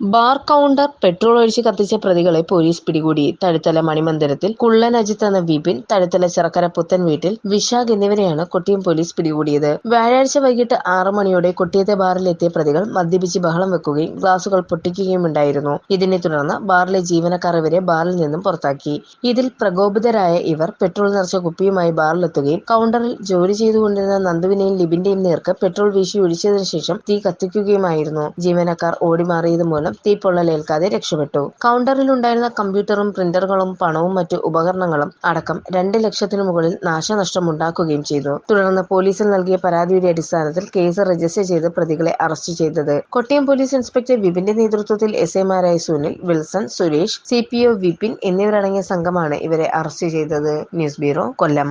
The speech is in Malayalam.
ബാർ കൗണ്ടർ പെട്രോൾ ഒഴിച്ച് കത്തിച്ച പ്രതികളെ പോലീസ് പിടികൂടി. തഴുത്തല മണിമന്ദിരത്തിൽ കുള്ളൻ അജിത്ത് എന്ന വിപിൻ തഴുത്തല ചിറക്കര പുത്തൻ വീട്ടിൽ വിശാഖ് എന്നിവരെയാണ് കൊട്ടിയം പോലീസ് പിടികൂടിയത്. വ്യാഴാഴ്ച വൈകിട്ട് ആറു മണിയോടെ കൊട്ടിയത്തെ ബാറിലെത്തിയ പ്രതികൾ മദ്യപിച്ച് ബഹളം വെക്കുകയും ഗ്ലാസുകൾ പൊട്ടിക്കുകയും ഉണ്ടായിരുന്നു. ഇതിനെ തുടർന്ന് ബാറിലെ ജീവനക്കാർ ഇവരെ ബാറിൽ നിന്നും പുറത്താക്കി. ഇതിൽ പ്രകോപിതരായ ഇവർ പെട്രോൾ നിറച്ച കുപ്പിയുമായി ബാറിലെത്തുകയും കൗണ്ടറിൽ ജോലി ചെയ്തുകൊണ്ടിരുന്ന നന്ദുവിനെയും ലിബിന്റെയും നേർക്ക് പെട്രോൾ വീശി ഒഴിച്ചതിനു ശേഷം തീ കത്തിക്കുകയുമായിരുന്നു. ജീവനക്കാർ ഓടിമാറിയത് മൂലം തീ പൊള്ളലേൽക്കാതെ രക്ഷപ്പെട്ടു. കൗണ്ടറിലുണ്ടായിരുന്ന കമ്പ്യൂട്ടറും പ്രിന്ററുകളും പണവും മറ്റു ഉപകരണങ്ങളും അടക്കം രണ്ട് ലക്ഷത്തിനു മുകളിൽ നാശനഷ്ടമുണ്ടാക്കുകയും ചെയ്തു. തുടർന്ന് പോലീസിൽ നൽകിയ പരാതിയുടെ അടിസ്ഥാനത്തിൽ കേസ് രജിസ്റ്റർ ചെയ്ത് പ്രതികളെ അറസ്റ്റ് ചെയ്തത്. കൊട്ടിയം പോലീസ് ഇൻസ്പെക്ടർ വിപിന്റെ നേതൃത്വത്തിൽ എസ് ഐമാരായ Sunil Wilson Suresh C P O Vipin എന്നിവരടങ്ങിയ സംഘമാണ് ഇവരെ അറസ്റ്റ് ചെയ്തത്. News bureau Kollam.